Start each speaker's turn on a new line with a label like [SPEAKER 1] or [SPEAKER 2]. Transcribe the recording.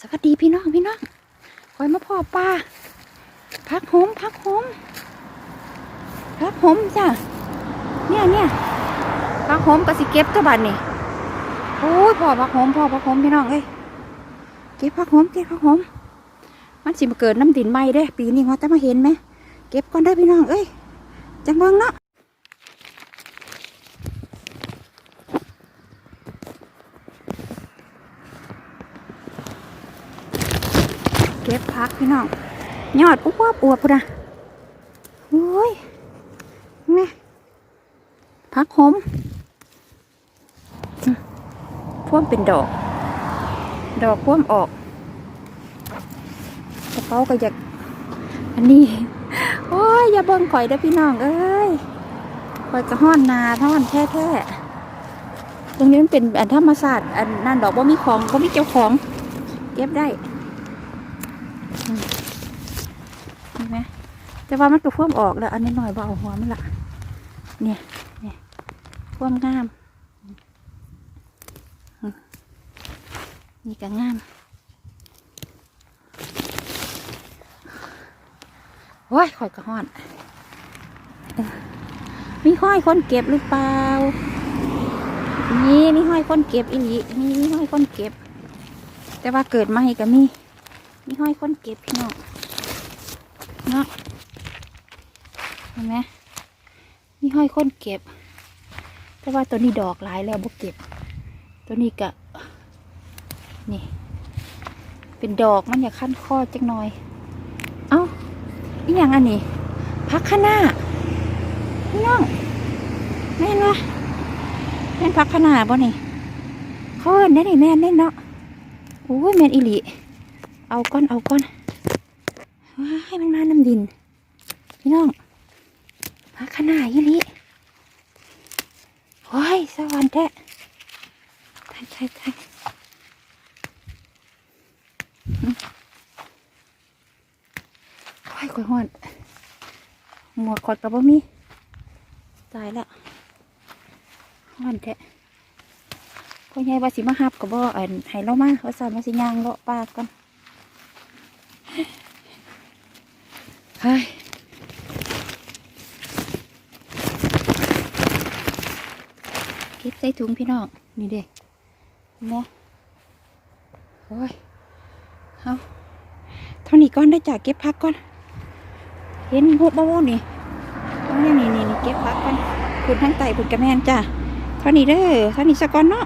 [SPEAKER 1] สวัสดีพี่น้องพี่น้องคอยมาพ่อปลาพักหมพักหมพักหมจ้ะเนี่ยเนี่ยพักหมกสิเก็บตัวบัดนี่โอ้ยพ่อพักหมพ่อพักหมพี่น้องเอ้ยเก็บพักหมเก็บพักหมมันสิมาเกิดน้ำดินไหมเด้ ปีนี้ว่าแต่มาเห็นไหมเก็บก่อนได้พี่น้องเอ้ยจังเบิ่งเนาะ เก็บพักพี่น้องยอดปุ๊บอวบพุ่นนะโอ้ยแม่พักหมพ่วมเป็นดอก ดอกพ่วมออกกระเป๋าก็อยากอันนี้ โอ้ย อย่าเบิ่งข่อยเด้อพี่น้องเอ้ยข่อยกระห้อนนาท่อนแท้ๆตรงนี้มันเป็นอันธรรมศาสตร์อันนั่นดอกว่ามีของว่ามีเจ้าของ เก็บได้ เห็นไหมแต่ว่ามันก็พ่วมออกแล้ว อันนี้หน่อยเบาหัวมันละเนี่ยเนี่ยพ่วมงาม นี่ก็งามโอ้ยข่อยกระห้อน มีห้อยคนเก็บหรือเปล่า นี่มีห้อยคนเก็บอีหลีนี่มีห้อยคนเก็บ แต่ว่าเกิดมาให้ก็มี มีห้อยคนเก็บพี่น้องเนาะเห็นไหมมีห้อยคนเก็บ แต่ว่าตัวนี้ดอกหลายแล้วบ่เก็บ ตัวนี้กะนี่ เป็นดอกมันอยากขั้นคอจักหน่อย เอ้าอีหยังอันนี้พักข้างหน้าพี่น้องแม่นวะแม่นพักข้าหน้าบ่นี่เขาเอิ้นได้นี่แม่นได้เนาะโอ้ยแม่นอีหลี เอาก้อนเอาก้อนว้ายมันมาน้ำดิน พี่น้องมาขนาดยี่ลิโอ้ยสวรรค์แท้ไทยไทยไทยโอ้ยข่อยหอนหมวกขอดกับบ่มีตายแล้วหอนแท้พ่อใหญ่ว่าสิมาฮับกับบ่อันให้เรามาว่าสั่นว่าสิย่างเลาะปากก่อน เฮ้ยเก็บใส่ถุงพี่น้อง นี่เด็กนะโอ้ยเอาเท่านี้ก่อนได้จากเก็บพักก่อน เห็นหุบบ้านี่ตรงนี้นี่นี่นี่เก็บพักก่อนคุณทั้งไตคุณกระแมนจ้ะเท่านี้เด้อเท่านี้สักก่อนเนาะ